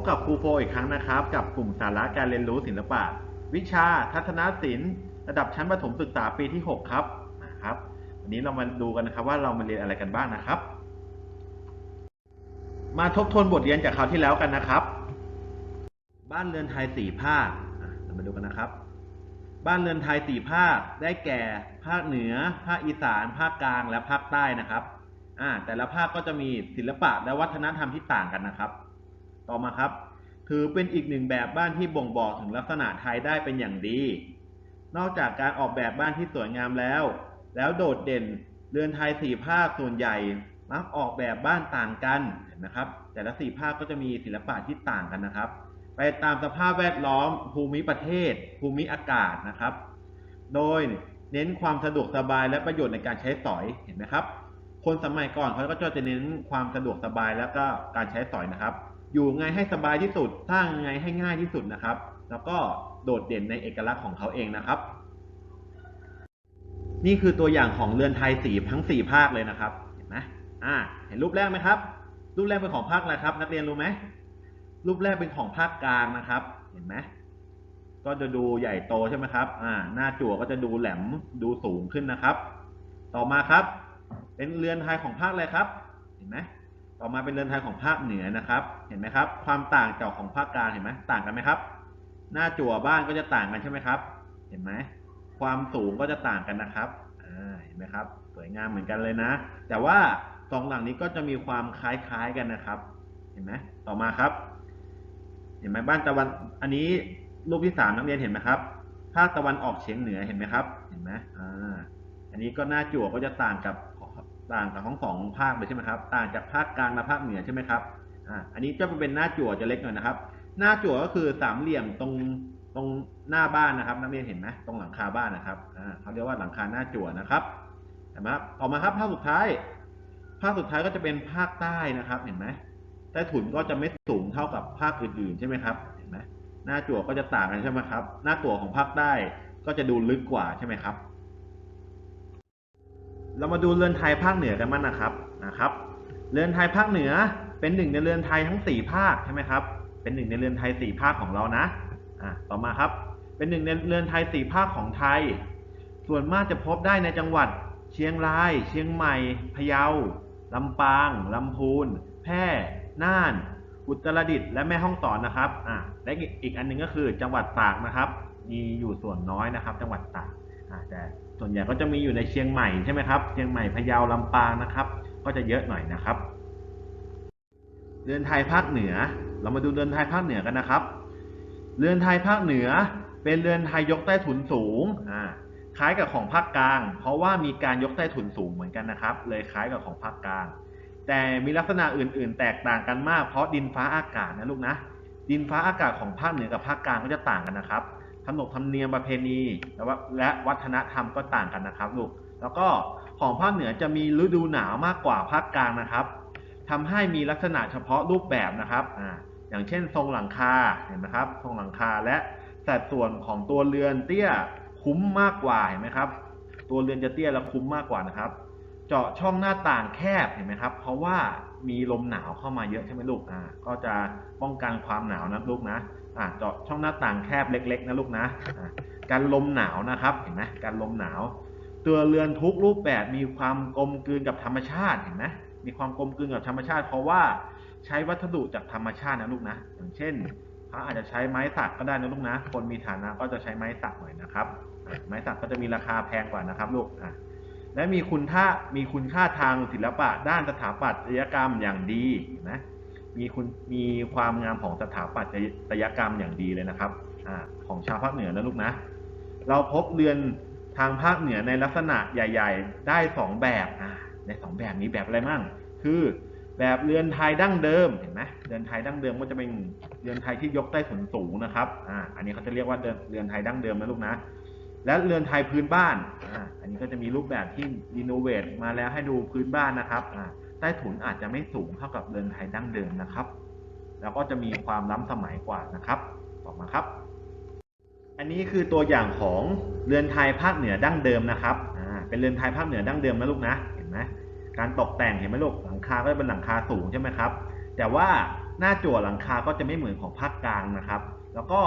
บกับครูโฟอีกครั้งนะครับ กับกลุ่มสาระการเรียนรู้ศิลปะ วิชาทัศนศิลป์ระดับชั้นประถมศึกษาปีที่ 6 ครับนะครับวันนี้เรามาดูกันนะครับว่าเรามาเรียนอะไรกันบ้างนะครับ มาทบทวนบทเรียนจากคราวที่แล้วกันนะครับ บ้านเรือนไทยสี่ภาคเรามาดูกันนะครับ บ้านเรือนไทยสี่ภาคได้แก่ภาคเหนือ ภาคอีสาน ภาคกลางและภาคใต้นะครับอ่าแต่ละภาคก็จะมีศิลปะและวัฒนธรรมที่ต่างกันนะครับ ต่อมาครับ ถือเป็นอีกหนึ่งแบบบ้านที่บ่งบอกถึงลักษณะไทยได้เป็นอย่างดี นอกจากการออกแบบบ้านที่สวยงามแล้ว แล้วโดดเด่นเรือนไทยสี่ภาคส่วนใหญ่มักออกแบบบ้านต่างกันเห็นนะครับ แต่ละสี่ภาคก็จะมีศิลปะที่ต่างกันนะครับ ไปตามสภาพแวดล้อม ภูมิประเทศ ภูมิอากาศนะครับ โดยเน้นความสะดวกสบายและประโยชน์ในการใช้สอยเห็นไหมครับ คนสมัยก่อนเขาก็จะเน้นความสะดวกสบายแล้วก็การใช้สอยนะครับ อยู่ไงให้สบายที่สุด สร้างไงให้ง่ายที่สุดนะครับ แล้วก็โดดเด่นในเอกลักษณ์ของเขาเองนะครับ นี่คือตัวอย่างของเรือนไทยสีทั้งสี่ภาคเลยนะครับ เห็นไหมอ่า เห็นรูปแรกไหมครับ รูปแรกเป็นของภาคอะไรครับ นักเรียนรู้ไหม รูปแรกเป็นของภาคกลางนะครับ เห็นไหมก็จะดูใหญ่โตใช่ไหมครับ อ่า หน้าจั่วก็จะดูแหลม ดูสูงขึ้นนะครับ ต่อมาครับ เป็นเรือนไทยของภาคอะไรครับ เห็นไหม ต่อมาเป็นเรือนไทยของภาคเหนือนะครับ เห็นไหมครับ ความต่างจากของภาคกลางเห็นไหมต่างกันไหมครับ หน้าจั่วบ้านก็จะต่างกันใช่ไหมครับ เห็นไหมความสูงก็จะต่างกันนะครับอ่าเห็นไหมครับ สวยงามเหมือนกันเลยนะ แต่ว่าสองหลังนี้ก็จะมีความคล้ายๆกันนะครับ เห็นไหมต่อมาครับ เห็นไหมบ้านตะวัน อันนี้รูปที่สามนักเรียนเห็นไหมครับ ภาคตะวันออกเฉียงเหนือเห็นไหมครับ เห็นไหมอ่า อันนี้ก็หน้าจั่วก็จะต่างกับ ต่างกับทั้งสองภาคเลยใช่ไหมครับ ต่างจากภาคกลางและภาคเหนือใช่ไหมครับอ่าอันนี้จะเป็นหน้าจั่วจะเล็กหน่อยนะครับ หน้าจั่วก็คือสามเหลี่ยมตรงตรงหน้าบ้านนะครับ นักเรียนเห็นไหมตรงหลังคาบ้านนะครับอ่าเขาเรียกว่าหลังคาหน้าจั่วนะครับเห็นไหมครับต่อมาครับภาคสุดท้าย ภาคสุดท้ายก็จะเป็นภาคใต้นะครับ เห็นไหมใต้ถุนก็จะไม่สูงเท่ากับภาคอื่นๆใช่ไหมครับเห็นไหมหน้าจั่วก็จะต่างกันใช่ไหมครับ หน้าจั่วของภาคใต้ก็จะดูลึกกว่าใช่ไหมครับ เรามาดูเรือนไทยภาคเหนือกันบ้างนะครับนะครับ เรือนไทยภาคเหนือเป็นหนึ่งในเรือนไทยทั้งสี่ภาคใช่ไหมครับเป็นหนึ่งในเรือนไทยสี่ภาคของเรานะอ่าต่อมาครับเป็นหนึ่งในเรือนไทยสี่ภาคของไทย ส่วนมากจะพบได้ในจังหวัดเชียงราย เชียงใหม่พะเยาลำปางลำพูน แพร่ น่าน อุตรดิตถ์และแม่ฮ่องสอนนะครับอ่าและอีกอันหนึงก็คือจังหวัดตากนะครับ มีอยู่ส่วนน้อยนะครับ จังหวัดตาก แต่ส่วนใหญ่ก็จะมีอยู่ในเชียงใหม่ใช่ไหมครับ เชียงใหม่พะเยาลำปางนะครับ ก็จะเยอะหน่อยนะครับ เรือนไทยภาคเหนือ เรามาดูเรือนไทยภาคเหนือกันนะครับ เรือนไทยภาคเหนือ เป็นเรือนไทยยกใต้ถุนสูง อ่า คล้ายกับของภาคกลาง เพราะว่ามีการยกใต้ถุนสูงเหมือนกันนะครับ เลยคล้ายกับของภาคกลาง แต่มีลักษณะอื่น ๆ แตกต่างกันมาก เพราะดินฟ้าอากาศนะลูกนะ ดินฟ้าอากาศของภาคเหนือกับภาคกลางก็จะต่างกันนะครับ ขนบธรรมเนียมประเพณีและว่าและวัฒนธรรมก็ต่างกันนะครับลูกแล้วก็ของภาคเหนือจะมีฤดูหนาวมากกว่าภาคกลางนะครับทำให้มีลักษณะเฉพาะรูปแบบนะครับอ่าอย่างเช่น ทรงหลังคาเห็นไหมครับ ทรงหลังคาและสัดส่วนของตัวเรือนเตี้ยคุ้มมากกว่าเห็นไหมครับ ตัวเรือนจะเตี้ยและคุ้มมากกว่านะครับ เจาะช่องหน้าต่างแคบเห็นไหมครับ เพราะว่า มีลมหนาวเข้ามาเยอะใช่ไหมลูกอ่าก็จะป้องกันความหนาวนะลูกนะอ่าเจาะช่องหน้าต่างแคบเล็ก ๆ นะลูกนะอ่าการลมหนาวนะครับเห็นไหมการลมหนาว ตัวเรือนทุกรูปแบบมีความกลมกลืนกับธรรมชาติเห็นไหมมีความกลมกลืนกับธรรมชาติ เพราะว่าใช้วัสดุจากธรรมชาตินะลูกนะ อย่างเช่นเขาอาจจะใช้ไม้สักก็ได้นะลูกนะ คนมีฐานะก็จะใช้ไม้สักหน่อยนะครับ ไม้สักก็จะมีราคาแพงกว่านะครับลูกอะ และมีคุณค่ามีคุณค่าทางศิลปะด้านสถาปัตยกรรมอย่างดีนไหมมีคุณมีความงามของสถาปัตยกรรมอย่างดีเลยนะครับอของชาวภาคเหนือนะลูกนะ เราพบเรือนทางภาคเหนือในลักษณะใหญ่ ๆ ได้สองแบบในสองแบบนี้แบบอะไรมั่ง คือแบบเรือนไทยดั้งเดิมเห็นไหมเรือนไทยดั้งเดิมก็จะเป็นเรือนไทยที่ยกใต้ถุนสูงนะครับอ่าอันนี้เขาจะเรียกว่าเรือนไทยดั้งเดิมนะลูกนะ และเรือนไทยพื้นบ้านอ่าอันนี้ก็จะมีรูปแบบที่รีโนเวทมาแล้วให้ดูพื้นบ้านนะครับอ่าใต้ถุนอาจจะไม่สูงเท่ากับเรือนไทยดั้งเดิมนะครับ แล้วก็จะมีความล้ำสมัยกว่านะครับ ต่อมาครับ อันนี้คือตัวอย่างของเรือนไทยภาคเหนือดั้งเดิมนะครับอ่าเป็นเรือนไทยภาคเหนือดั้งเดิมนะลูกนะ เห็นไหมการตกแต่งเห็นไหมลูก หลังคาก็เป็นหลังคาสูงใช่ไหมครับ แต่ว่าหน้าจั่วหลังคาก็จะไม่เหมือนของภาคกลางนะครับ แล้วก็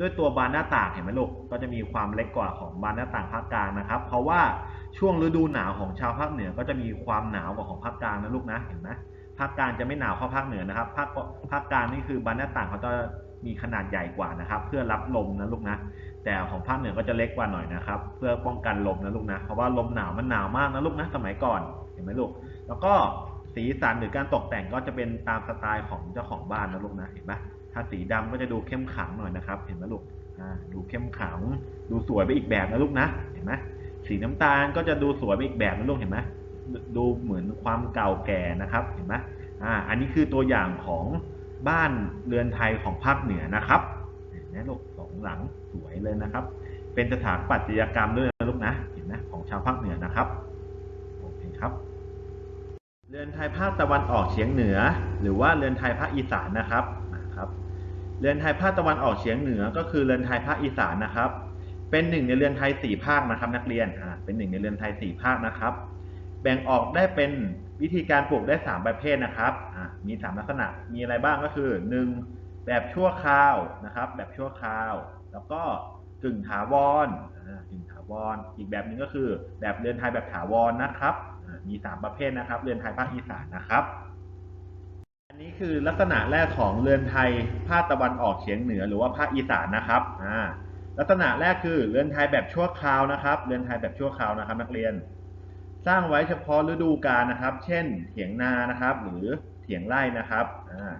ด้วยตัวบานหน้าต่างเห็นไหมลูกก็จะมีความเล็กกว่าของบานหน้าต่างภาคกลางนะครับ เพราะว่าช่วงฤดูหนาวของชาวภาคเหนือก็จะมีความหนาวกว่าของภาคกลางนะลูกนะเห็นไหมภาคกลางจะไม่หนาวเข้าภาคเหนือนะครับภาคภาคกลางนี่คือบานหน้าต่างเขาจะมีขนาดใหญ่กว่านะครับ เพื่อรับลมนะลูกนะ แต่ของภาคเหนือก็จะเล็กกว่าหน่อยนะครับ เพื่อป้องกันลมนะลูกนะเพราะว่าลมหนาวมันหนาวมากนะลูกนะสมัยก่อนเห็นไหมลูก แล้วก็สีสันหรือการตกแต่งก็จะเป็นตามสไตล์ของเจ้าของบ้านนะลูกนะเห็นไหม ถ้าสีดำก็จะดูเข้มขลังหน่อยนะครับ เห็นไหมลูกดูเข้มขลัง ดูสวยไปอีกแบบนะลูกนะ เห็นไหมสีน้ำตาลก็จะดูสวยไปอีกแบบนะลูกเห็นไหมดูเหมือนความเก่าแก่นะครับ เห็นไหมอ่า อันนี้คือตัวอย่างของบ้านเรือนไทยของภาคเหนือนะครับเห็นไหมลูกสองหลังสวยเลยนะครับ เป็นสถาปัตยกรรมด้วยนะลูกนะ เห็นไหมของชาวภาคเหนือนะครับ โอเคครับ เรือนไทยภาคตะวันออกเฉียงเหนือ หรือว่าเรือนไทยภาคอีสานนะครับ เรือนไทยภาคตะวันออกเฉียงเหนือก็คือเรือนไทยภาคอีสานนะครับ เป็นหนึ่งในเรือนไทยสี่ภาคนะครับนักเรียนอ่าเป็นหนึ่งในเรือนไทยสี่ภาคนะครับ แบ่งออกได้เป็นวิธีการปลูกได้สามประเภทนะครับอ่ามีสามลักษณะมีอะไรบ้างก็คือหนึ่งแบบชั่วคราวนะครับ แบบชั่วคราว แล้วก็กึ่งถาวรอ่ากึ่งถาวร อีกแบบหนึ่งก็คือ แบบเรือนไทยแบบถาวรนะครับอ่ามีสามประเภทนะครับ เรือนไทยภาคอีสานนะครับ นี้คือลักษณะแรกของเรือนไทยภาคตะวันออกเฉียงเหนือหรือว่าภาคอีสานนะครับอ่าลักษณะแรกคือเรือนไทยแบบชั่วคราวนะครับ เรือนไทยแบบชั่วคราวนะครับ นักเรียน สร้างไว้เฉพาะฤดูกาลนะครับ เช่น เถียงนานะครับ หรือเถียงไร่นะครับอ่า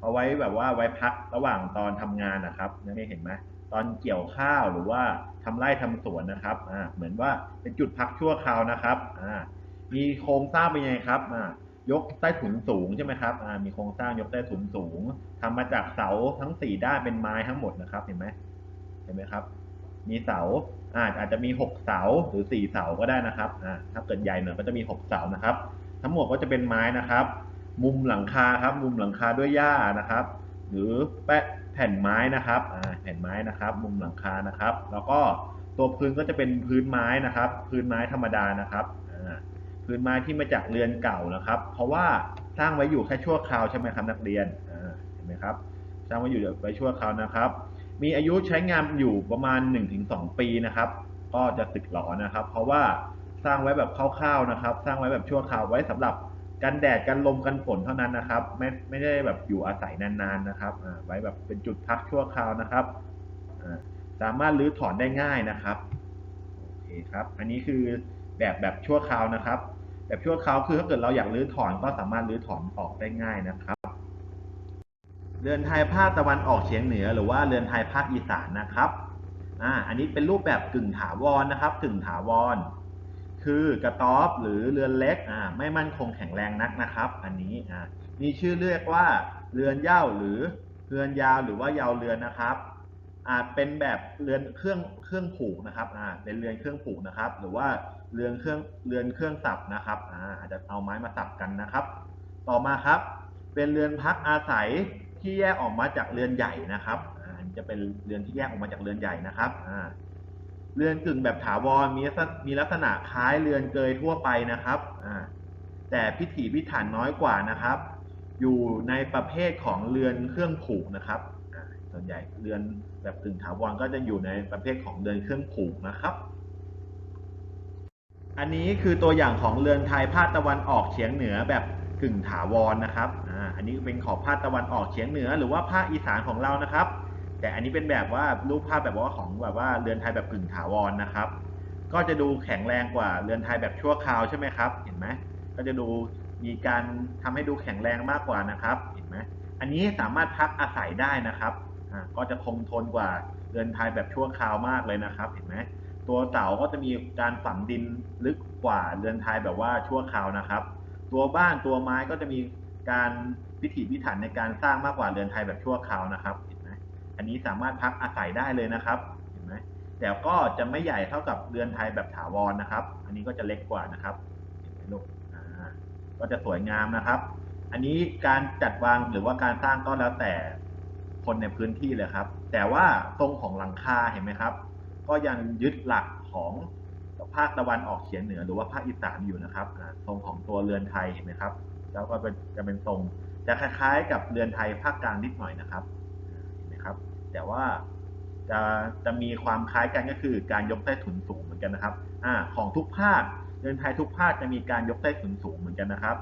เอาไว้แบบว่าไว้พักระหว่างตอนทำงานนะครับนักเรียนเห็นไหมตอนเกี่ยวข้าวหรือว่าทำไร่ทำสวนนะครับอ่าเหมือนว่าเป็นจุดพักชั่วคราวนะครับอ่ามีโครงสร้างเป็นยังไงครับอ่า ยกใต้ถุนสูงใช่ไหมครับมีโครงสร้างยกใต้ถุนสูงทำมาจากเสาทั้งสี่ด้านเป็นไม้ทั้งหมดนะครับ เห็นไหมเห็นไหมครับ มีเสาอาอาจจะมีหกเสาหรือสี่เสาก็ได้นะครับอ่าถ้าเกิดใหญ่หน่อยก็จะมีหกเสานะครับ ทั้งหมดก็จะเป็นไม้นะครับ มุมหลังคาครับ มุมหลังคาด้วยหญ้านะครับ หรือแปะแผ่นไม้นะครับอ่าแผ่นไม้นะครับ มุมหลังคานะครับ แล้วก็ตัวพื้นก็จะเป็นพื้นไม้นะครับ พื้นไม้ธรรมดานะครับ พื้นไม้ที่มาจากเรือนเก่านะครับ เพราะว่าสร้างไว้อยู่แค่ชั่วคราวใช่ไหมครับนักเรียนเห็นไหมครับสร้างไว้อยู่ไว้ชั่วคราวนะครับ มีอายุใช้งานอยู่ประมาณ 1-2 ปีนะครับ ก็จะสึกหรอนะครับ เพราะว่าสร้างไว้แบบคร่าวๆนะครับ สร้างไว้แบบชั่วคราวไว้สำหรับกันแดดกันลมกันฝนเท่านั้นนะครับ ไม่ไม่ได้แบบอยู่อาศัยนานๆนะครับไว้แบบเป็นจุดพักชั่วคราวนะครับสามารถรื้อถอนได้ง่ายนะครับโอเคครับ อันนี้คือแบบแบบชั่วคราวนะครับ แบบชั่วคราวคือถ้าเกิดเราอยากรื้อถอนก็สามารถรื้อถอนออกได้ง่ายนะครับ เรือนไทยภาคตะวันออกเฉียงเหนือ หรือว่าเรือนไทยภาคอีสานนะครับอ่าอันนี้เป็นรูปแบบกึ่งถาวรนะครับ กึ่งถาวร คือกระต๊อบหรือเรือนเล็กอ่าไม่มั่นคงแข็งแรงนักนะครับ อันนี้อ่ามีชื่อเรียกว่าเรือนเย้าหรือเรือนยาวหรือว่ายาวเรือนนะครับอ่าเป็นแบบเรือนเครื่องเครื่องผูกนะครับอ่าเป็นเรือนเครื่องผูกนะครับ หรือว่า เรือนเครื่องเรือนเครื่องสับนะครับอ่าอาจจะเอาไม้มาสับกันนะครับ ต่อมาครับ เป็นเรือนพักอาศัยที่แยกออกมาจากเรือนใหญ่นะครับอ่าจะเป็นเรือนที่แยกออกมาจากเรือนใหญ่นะครับอ่าเรือนกึ่งแบบถาวรมีลักษณะมีลักษณะคล้ายเรือนเกยทั่วไปนะครับอ่าแต่พิถีพิถันน้อยกว่านะครับ อยู่ในประเภทของเรือนเครื่องผูกนะครับส่วนใหญ่เรือนแบบกึ่งถาวรก็จะอยู่ในประเภทของเรือนเครื่องผูกนะครับ อันนี้คือตัวอย่างของเรือนไทยภาคตะวันออกเฉียงเหนือแบบกึ่งถาวรนะครับอ่าอันนี้เป็นของภาคตะวันออกเฉียงเหนือ หรือว่าภาคอีสานของเรานะครับ แต่อันนี้เป็นแบบว่ารูปภาพแบบว่าของแบบว่าเรือนไทยแบบกึ่งถาวรนะครับ ก็จะดูแข็งแรงกว่าเรือนไทยแบบชั่วคราวใช่ไหมครับ เห็นไหมก็จะดูมีการทำให้ดูแข็งแรงมากกว่านะครับ เห็นไหมอันนี้สามารถพักอาศัยได้นะครับอ่าก็จะคงทนกว่าเรือนไทยแบบชั่วคราวมากเลยนะครับ เห็นไหม ตัวเสาก็จะมีการฝังดินลึกกว่าเรือนไทยแบบว่าชั่วคราวนะครับ ตัวบ้านตัวไม้ก็จะมีการพิถีพิถันในการสร้างมากกว่าเรือนไทยแบบชั่วคราวนะครับเห็นไหมอันนี้สามารถพักอาศัยได้เลยนะครับเห็นไหมแต่ก็จะไม่ใหญ่เท่ากับเรือนไทยแบบถาวรนะครับ อันนี้ก็จะเล็กกว่านะครับเห็นไหมลูกอ่าก็จะสวยงามนะครับ อันนี้การจัดวางหรือว่าการสร้างก็แล้วแต่คนในพื้นที่เลยครับ แต่ว่าทรงของหลังคาเห็นไหมครับ ก็ยังยึดหลักของภาคตะวันออกเฉียงเหนือหรือว่าภาคอีสานอยู่นะครับทรงของตัวเรือนไทยเห็นไหมครับ แล้วก็เป็นจะเป็นทรงจะคล้ายๆ กับเรือนไทยภาคกลางนิดหน่อยนะครับเห็นไหมครับ แต่ว่าจะจะมีความคล้ายกันก็คือการยกใต้ถุนสูงเหมือนกันนะครับอของทุกภาคเรือนไทยทุกภาคจะมีการยกใต้ถุนสูงเหมือนกันนะครับ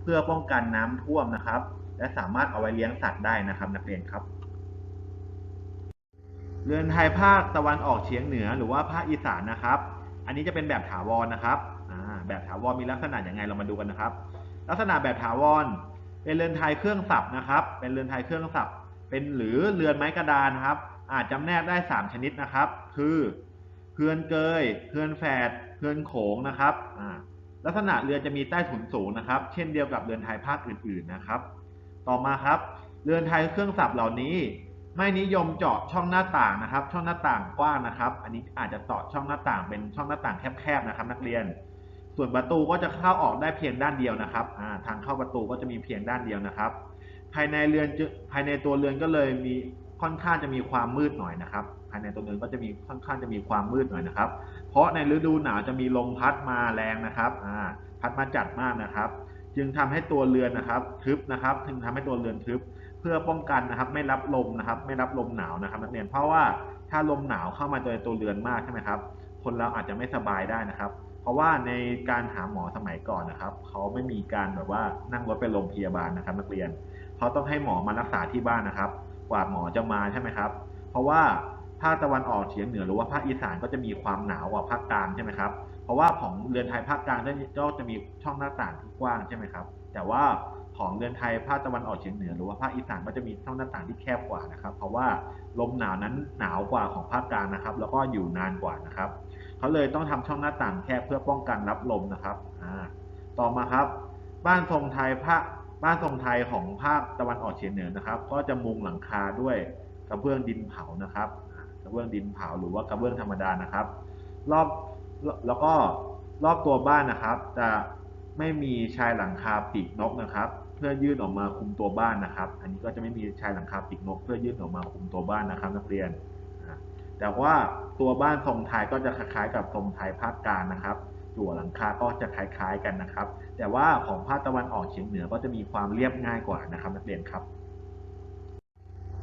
เพื่อป้องกันน้ำท่วมนะครับ และสามารถเอาไว้เลี้ยงสัตว์ได้นะครับ นักเรียนครับ เรือนไทยภาคตะวันออกเฉียงเหนือหรือว่าภาคอีสานนะครับ อันนี้จะเป็นแบบถาวรนะครับแบบถาวรมีลักษณะอย่างไงเรามาดูกันนะครับ ลักษณะแบบถาวร เป็นเรือนไทยเครื่องสับนะครับ เป็นเรือนไทยเครื่องสับเป็นหรือเรือนไม้กระดานนะครับ อาจจำแนกได้ 3 ชนิดนะครับ คือเฮือนเกยเฮือนแฝดเฮือนโขงนะครับลักษณะเรือนจะมีใต้ถุนสูงนะครับ เช่นเดียวกับเรือนไทยภาคอื่น ๆนะครับ ต่อมาครับ เรือนไทยเครื่องสับเหล่านี้ ไม่นิยมเจาะช่องหน้าต่างนะครับ ช่องหน้าต่างกว้างนะครับ อันนี้อาจจะเจาะช่องหน้าต่างเป็นช่องหน้าต่างแคบๆนะครับ นักเรียน ส่วนประตูก็จะเข้าออกได้เพียงด้านเดียวนะครับทางเข้าประตูก็จะมีเพียงด้านเดียวนะครับ ภายในเรือนจะภายในตัวเรือนก็เลยมีค่อนข้างจะมีความมืดหน่อยนะครับ ภายในตัวเรือนก็จะมีค่อนข้างจะมีความมืดหน่อยนะครับ เพราะในฤดูหนาวจะมีลมพัดมาแรงนะครับพัดมาจัดมากนะครับ จึงทำให้ตัวเรือนนะครับทึบนะครับถึงทำให้ตัวเรือนทึบ เพื่อป้องกันนะครับ ไม่รับลมนะครับ ไม่รับลมหนาวนะครับนักเรียนเพราะว่าถ้าลมหนาวเข้ามาในตัวเรือนมากใช่ไหมครับ คนเราอาจจะไม่สบายได้นะครับ เพราะว่าในการหาหมอสมัยก่อนนะครับเขาไม่มีการแบบว่านั่งรถไปโรงพยาบาลนะครับ นักเรียนเขาต้องให้หมอมารักษาที่บ้านนะครับ กว่าหมอจะมาใช่ไหมครับ เพราะว่าภาคตะวันออกเฉียงเหนือหรือว่าภาคอีสานก็จะมีความหนาวกว่าภาคกลางใช่ไหมครับ เพราะว่าของเรือนไทยภาคกลางก็จะมีช่องหน้าต่างที่กว้างใช่ไหมครับ แต่ว่า ของเรือนไทยภาคตะวันออกเฉียงเหนือ หรือว่าภาคอีสานก็จะมีช่องหน้าต่างที่แคบกว่านะครับ เพราะว่าลมหนาวนั้นหนาวกว่าของภาคกลางนะครับ แล้วก็อยู่นานกว่านะครับเขาเลยต้องทำช่องหน้าต่างแคบเพื่อป้องกันรับลมนะครับอ่าต่อมาครับ บ้านทรงไทยภาคบ้านทรงไทยของภาคตะวันออกเฉียงเหนือนะครับ ก็จะมุงหลังคาด้วยกระเบื้องดินเผานะครับกระเบื้องดินเผาหรือว่ากระเบื้องธรรมดานะครับ รอบแล้วก็รอบตัวบ้านนะครับ จะไม่มีชายหลังคาปีกนกนะครับ เพื่อยื่นออกมาคุมตัวบ้านนะครับ อันนี้ก็จะไม่มีชายหลังคาปีกนก เพื่อยื่นออกมาคุมตัวบ้านนะครับ นักเรียน แต่ว่าตัวบ้านทรงไทยก็จะคล้ายๆ กับทรงไทยภาคกลางนะครับตัวหลังคาก็จะคล้ายๆกันนะครับ แต่ว่าของภาคตะวันออกเฉียงเหนือก็จะมีความเรียบง่ายกว่านะครับ นักเรียนครับ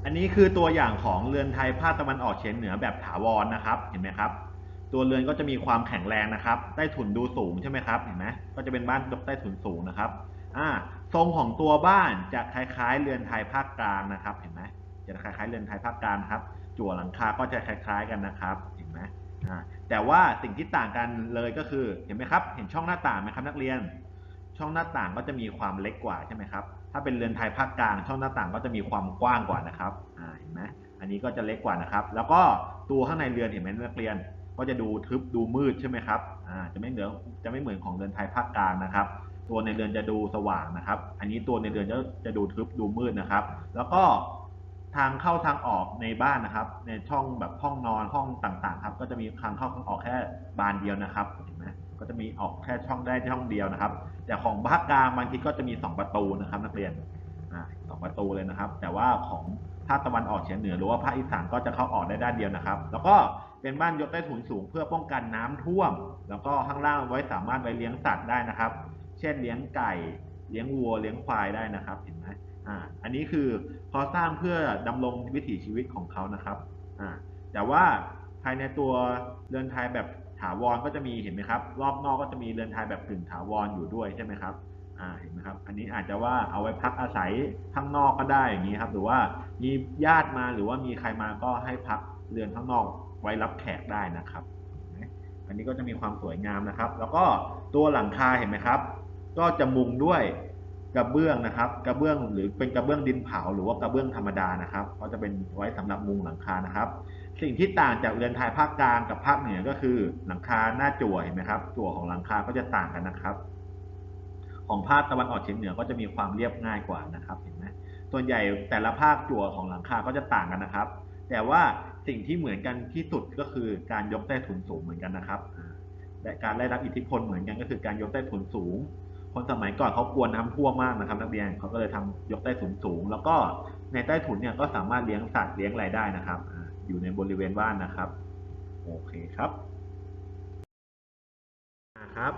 อันนี้คือตัวอย่างของเรือนไทยภาคตะวันออกเฉียงเหนือแบบถาวรนะครับ เห็นไหมครับตัวเรือนก็จะมีความแข็งแรงนะครับ ใต้ถุนดูสูงใช่ไหมครับ เห็นไหมก็จะเป็นบ้านยกใต้ถุนสูงนะครับ อ่า ทรงของตัวบ้านจะคล้ายๆ เรือนไทยภาคกลางนะครับ เห็นไหมจะคล้ายๆเรือนไทยภาคกลางครับ จั่วหลังคาก็จะคล้าย ๆ กันนะครับ เห็นไหมแต่ว่าสิ่งที่ต่างกันเลยก็คือ เห็นไหมครับ เห็นช่องหน้าต่างไหมครับนักเรียน ช่องหน้าต่างก็จะมีความเล็กกว่าใช่ไหมครับ ถ้าเป็นเรือนไทยภาคกลาง ช่องหน้าต่างก็จะมีความกว้างกว่านะครับเห็นไหมอันนี้ก็จะเล็กกว่านะครับ แล้วก็ตัวข้างในเรือนเห็นไหมนักเรียน ก็จะดูทึบดูมืดใช่ไหมครับจะไม่เหมือนจะไม่เหมือนของเรือนไทยภาคกลางนะครับ ตัวในเรือนจะดูสว่างนะครับ อันนี้ตัวในเรือนจะจะดูทึบดูมืดนะครับ แล้วก็ทางเข้าทางออกในบ้านนะครับ ในช่องแบบห้องนอนห้องต่างๆ ครับ ก็จะมีทางเข้าทางออกแค่บานเดียวนะครับเห็นไหมก็จะมีออกแค่ช่องได้ช่องเดียวนะครับ แต่ของภาคกลางบางทีก็จะมีสองประตูนะครับ นักเรียนสองประตูเลยนะครับ แต่ว่าของภาคตะวันออกเฉียงเหนือหรือว่าภาคอีสานก็จะเข้าออกได้ด้านเดียวนะครับ แล้วก็เป็นบ้านยกใต้ถุนสูงเพื่อป้องกันน้ำท่วม แล้วก็ข้างล่างไว้สามารถไว้เลี้ยงสัตว์ได้นะครับ เช่นเลี้ยงไก่เลี้ยงวัวเลี้ยงควายได้นะครับเห็นไหมอ่าอันนี้คือเขาสร้างเพื่อดำรงวิถีชีวิตของเขานะครับอ่าแต่ว่าภายในตัวเรือนไทยแบบถาวรก็จะมีเห็นไหมครับ รอบนอกก็จะมีเรือนไทยแบบกึ่งถาวรอยู่ด้วยใช่ไหมครับอ่าเห็นไหมครับ อันนี้อาจจะว่าเอาไว้พักอาศัยข้างนอกก็ได้อย่างนี้ครับ หรือว่ามีญาติมาหรือว่ามีใครมาก็ให้พักเรือนข้างนอกไว้รับแขกได้นะครับ อันนี้ก็จะมีความสวยงามนะครับ แล้วก็ตัวหลังคาเห็นไหมครับ ก็จะมุงด้วยกระเบื้องนะครับ กระเบื้องหรือเป็นกระเบื้องดินเผาหรือว่ากระเบื้องธรรมดานะครับก็จะเป็นไว้สำหรับมุงหลังคานะครับ สิ่งที่ต่างจากเรือนไทยภาคกลางกับภาคเหนือก็คือหลังคาหน้าจั่วเห็นไหมครับ จั่วของหลังคาก็จะต่างกันนะครับ ของภาคตะวันออกเฉียงเหนือก็จะมีความเรียบง่ายกว่านะครับเห็นไหมส่วนใหญ่แต่ละภาคจั่วของหลังคาก็จะต่างกันนะครับ แต่ว่าสิ่งที่เหมือนกันที่สุดก็คือการยกใต้ถุนสูงเหมือนกันนะครับและการได้รับอิทธิพลเหมือนกันก็คือการยกใต้ถุนสูง คนสมัยก่อนเขากลัวน้ำท่วมมากนะครับ นักเรียนเขาก็เลยทำยกใต้ถุนสูง แล้วก็ในใต้ถุนเนี่ยก็สามารถเลี้ยงสัตว์เลี้ยงอะไรได้นะครับ อยู่ในบริเวณบ้านนะครับ โอเคครับครับ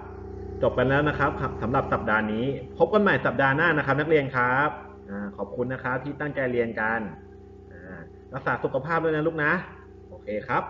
จบกันแล้วนะครับสำหรับสัปดาห์นี้ พบกันใหม่สัปดาห์หน้านะครับ นักเรียนครับอขอบคุณนะครับที่ตั้งใจเรียนกันรักษาสุขภาพด้วยนะลูกนะ โอเคครับ